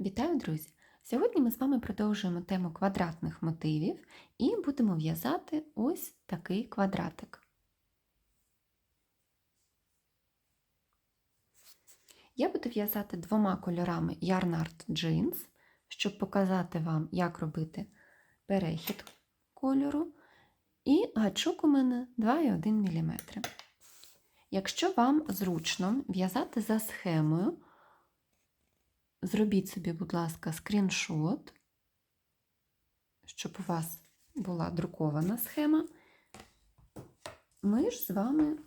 Вітаю, друзі! Сьогодні ми з вами продовжуємо тему квадратних мотивів і будемо в'язати ось такий квадратик. Я буду в'язати двома кольорами Yarn Art Jeans, щоб показати вам, як робити перехід кольору. І гачок у мене 2,1 мм. Якщо вам зручно в'язати за схемою, Зробіть собі, будь ласка, скріншот, щоб у вас була друкована схема. Ми ж з вами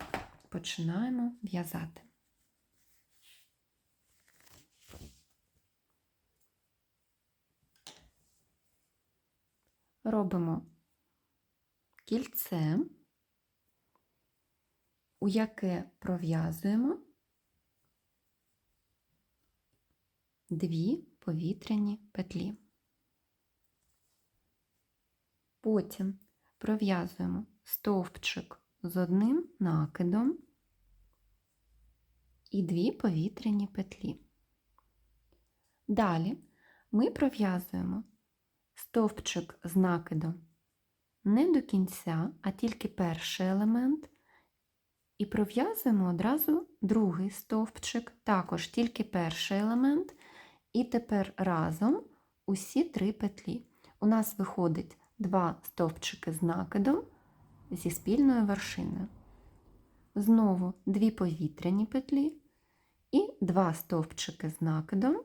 починаємо в'язати. Робимо кільце, у яке пров'язуємо дві повітряні петлі. Потім пров'язуємо стовпчик з одним накидом і дві повітряні петлі. Далі ми пров'язуємо стовпчик з накидом не до кінця, а тільки перший елемент, і пров'язуємо одразу другий стовпчик, також тільки перший елемент, і тепер разом усі три петлі. У нас виходить два стовпчики з накидом зі спільною вершиною. Знову дві повітряні петлі і два стовпчики з накидом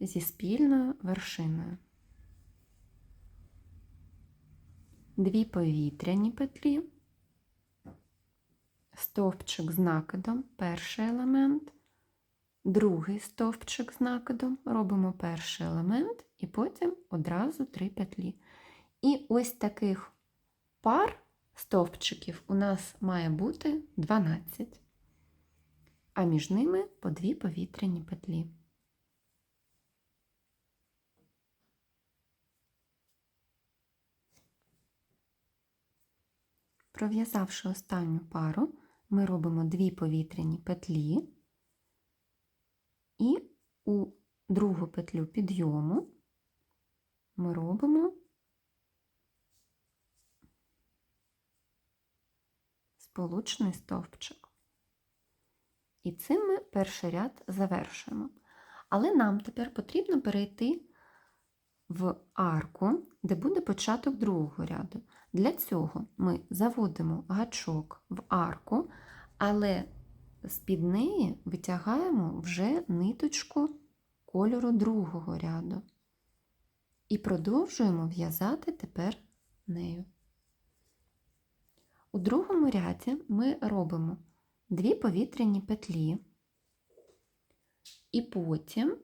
зі спільною вершиною. Дві повітряні петлі, стовпчик з накидом, перший елемент, другий стовпчик з накидом, робимо перший елемент і потім одразу три петлі. І ось таких пар стовпчиків у нас має бути 12, а між ними по дві повітряні петлі. Пров'язавши останню пару, ми робимо дві повітряні петлі і у другу петлю підйому ми робимо сполучний стовпчик. І цим ми перший ряд завершуємо. Але нам тепер потрібно перейти в арку, де буде початок другого ряду. Для цього ми заводимо гачок в арку, але з-під неї витягаємо вже ниточку кольору другого ряду. І продовжуємо в'язати тепер нею. У другому ряді ми робимо дві повітряні петлі, і потім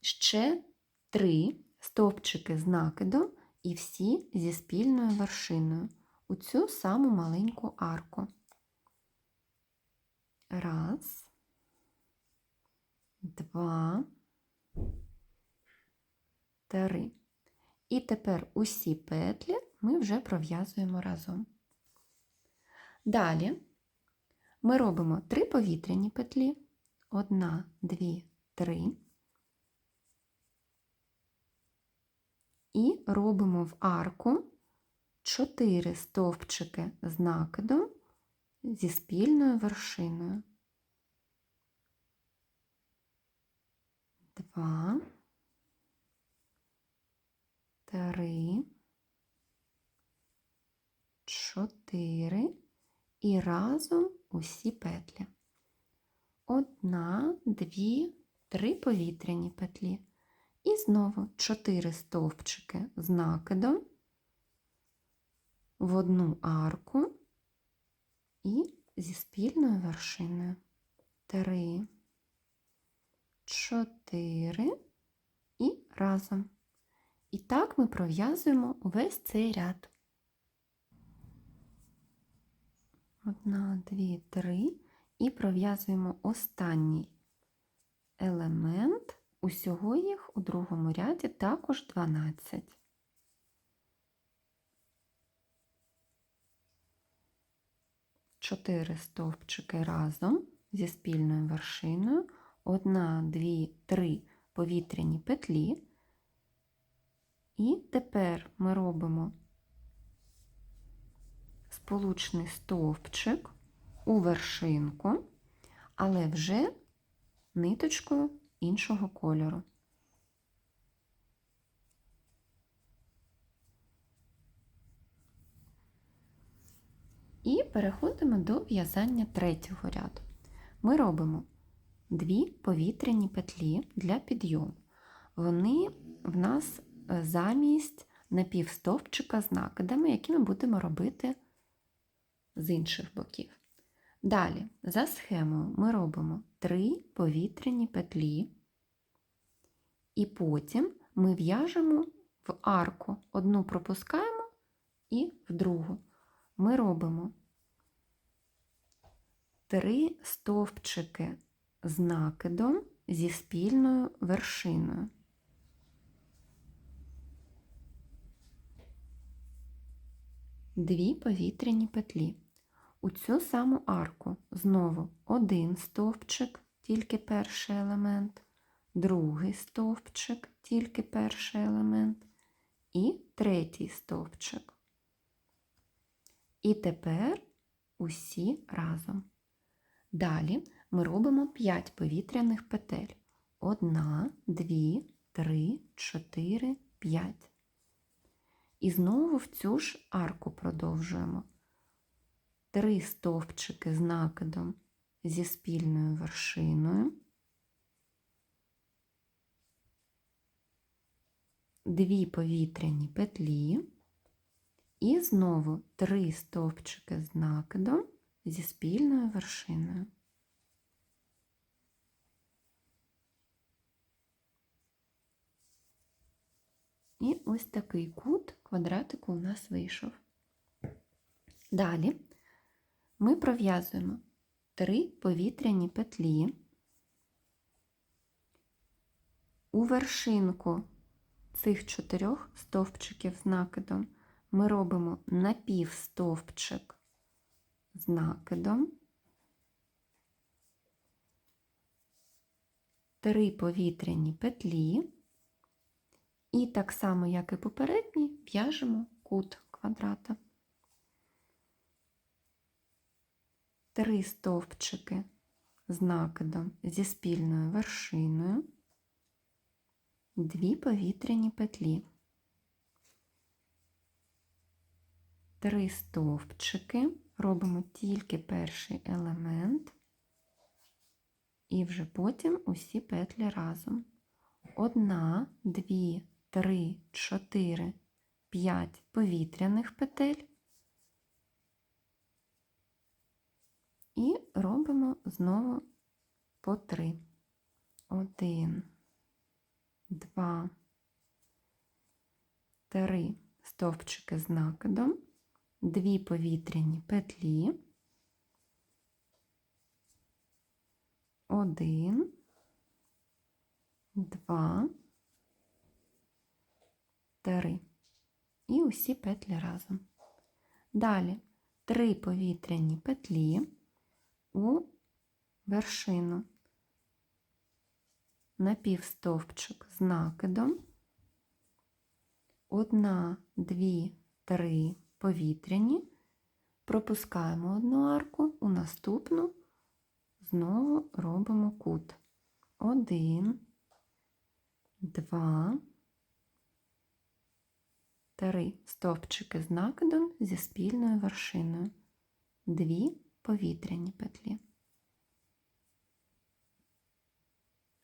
ще три стовпчики з накидом і всі зі спільною вершиною у цю саму маленьку арку. Раз, два, три. І тепер усі петлі ми вже пров'язуємо разом. Далі ми робимо три повітряні петлі, одна, дві, три. І робимо в арку 4 стовпчики з накидом зі спільною вершиною. Два, три, чотири і разом усі петлі. Одна, дві, три повітряні петлі. І знову 4 стовпчики з накидом в одну арку і зі спільною вершиною. 3, 4 і разом. І так ми пров'язуємо увесь цей ряд. Одна, дві, три, і пров'язуємо останній елемент. Усього їх у другому ряді також 12. Чотири стовпчики разом зі спільною вершиною. Одна, дві, три повітряні петлі. І тепер ми робимо сполучний стовпчик у вершинку, але вже ниточкою іншого кольору. І переходимо до в'язання третього ряду. Ми робимо дві повітряні петлі для підйому. Вони в нас е, замість напівстовпчика з накидами, які ми будемо робити з інших боків. Далі, за схемою, ми робимо три повітряні петлі, і потім ми в'яжемо в арку. Одну пропускаємо і в другу. Ми робимо три стовпчики з накидом зі спільною вершиною. Дві повітряні петлі. У цю саму арку знову один стовпчик, тільки перший елемент, другий стовпчик, тільки перший елемент, і третій стовпчик. І тепер усі разом. Далі ми робимо 5 повітряних петель. Одна, дві, три, чотири, п'ять. І знову в цю ж арку продовжуємо. Три стовпчики з накидом зі спільною вершиною. Дві повітряні петлі. І знову три стовпчики з накидом зі спільною вершиною. І ось такий кут квадратику у нас вийшов. Далі ми пров'язуємо три повітряні петлі у вершинку цих чотирьох стовпчиків з накидом ми робимо напівстовпчик з накидом, три повітряні петлі, і так само, як і попередній, в'яжемо кут квадрата. Три стовпчики з накидом зі спільною вершиною, дві повітряні петлі. Три стовпчики, робимо тільки перший елемент, і вже потім усі петлі разом. Одна, дві, три, чотири, п'ять повітряних петель. І робимо знову по три. Один, два, три стовпчики з накидом дві повітряні петлі, один, два, три. І усі петлі разом. Далі три повітряні петлі у вершину, напівстовпчик з накидом, одна, дві, три повітряні, пропускаємо одну арку, у наступну знову робимо кут. Один, два, три стовпчики з накидом зі спільною вершиною, дві повітряні петлі.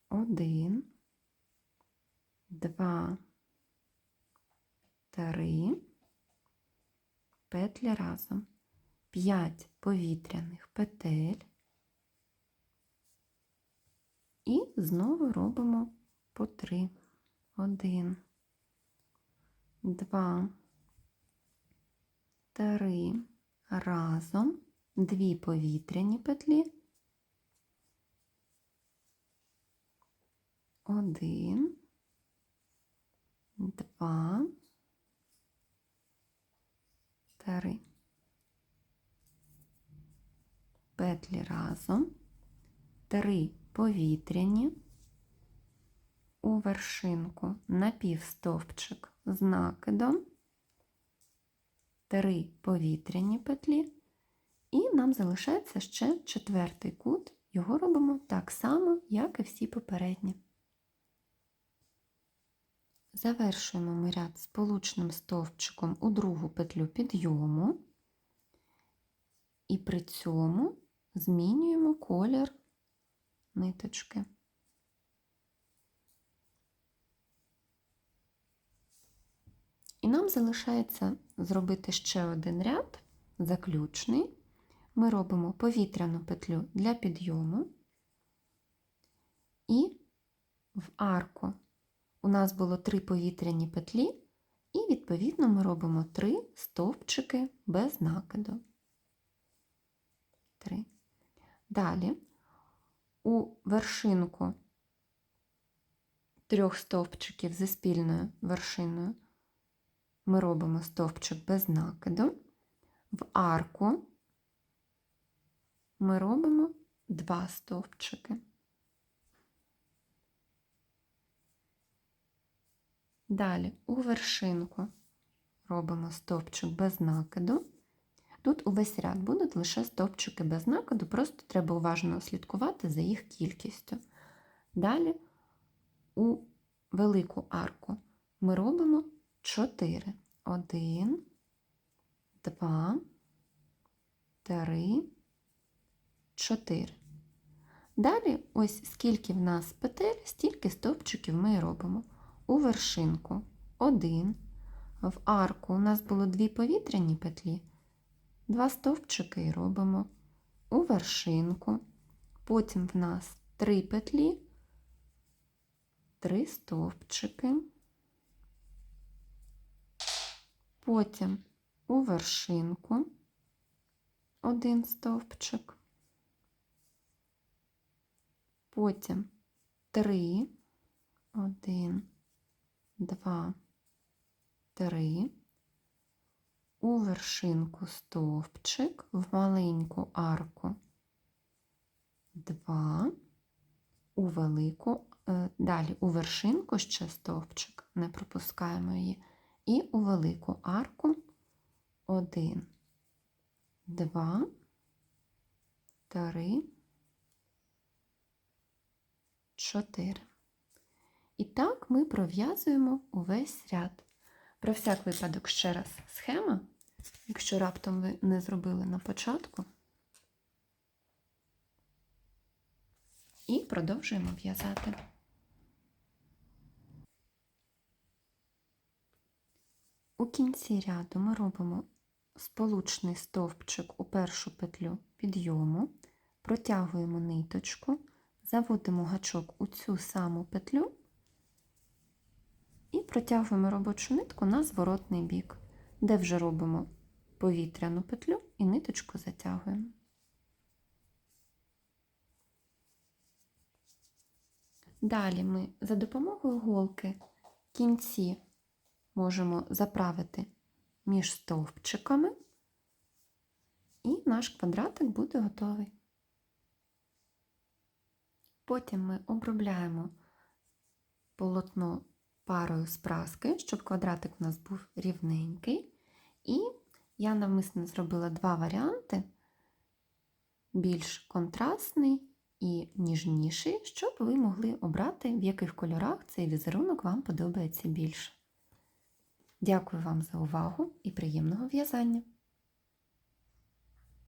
Один, два, три петлі разом, 5 повітряних петель. І знову робимо по 3. 1, 2, 3, разом, 2 повітряні петлі, 1, 2, три петлі разом, три повітряні. У вершинку напівстовпчик з накидом, 3 повітряні петлі, і нам залишається ще четвертий кут. Його робимо так само, як і всі попередні. Завершуємо ми ряд сполучним стовпчиком у другу петлю підйому, і при цьому змінюємо колір ниточки. І нам залишається зробити ще один ряд, заключний. Ми робимо повітряну петлю для підйому, і в арку у нас було три повітряні петлі, і, відповідно, ми робимо три стовпчики без накиду. Три. Далі у вершинку трьох стовпчиків зі спільною вершиною ми робимо стовпчик без накиду. В арку ми робимо два стовпчики. Далі у вершинку робимо стовпчик без накиду. Тут увесь ряд будуть лише стовпчики без накиду, просто треба уважно слідкувати за їх кількістю. Далі у велику арку ми робимо 4. 1, 2, 3, 4. Далі, ось скільки в нас петель, стільки стовпчиків ми робимо. У вершинку 1. В арку у нас було дві повітряні петлі, два стовпчики робимо. У вершинку. Потім в нас три петлі, три стовпчики. Потім у вершинку. Один стовпчик, потім три, один, два, три, у вершинку стовпчик, в маленьку арку. Два, у велику, е, далі у вершинку ще стовпчик, не пропускаємо її. І у велику арку 1, 2, 3, 4. І так ми пров'язуємо увесь ряд. Про всяк випадок ще раз схема, якщо раптом ви не зробили на початку. І продовжуємо в'язати. У кінці ряду ми робимо сполучний стовпчик у першу петлю підйому, протягуємо ниточку, заводимо гачок у цю саму петлю протягуємо робочу нитку на зворотний бік, де вже робимо повітряну петлю і ниточку затягуємо. Далі ми за допомогою голки кінці можемо заправити між стовпчиками, і наш квадратик буде готовий. Потім ми обробляємо полотно парою з щоб квадратик у нас був рівненький. І я навмисно зробила два варіанти: більш контрастний і ніжніший, щоб ви могли обрати, в яких кольорах цей візерунок вам подобається більше. Дякую вам за увагу і приємного в'язання!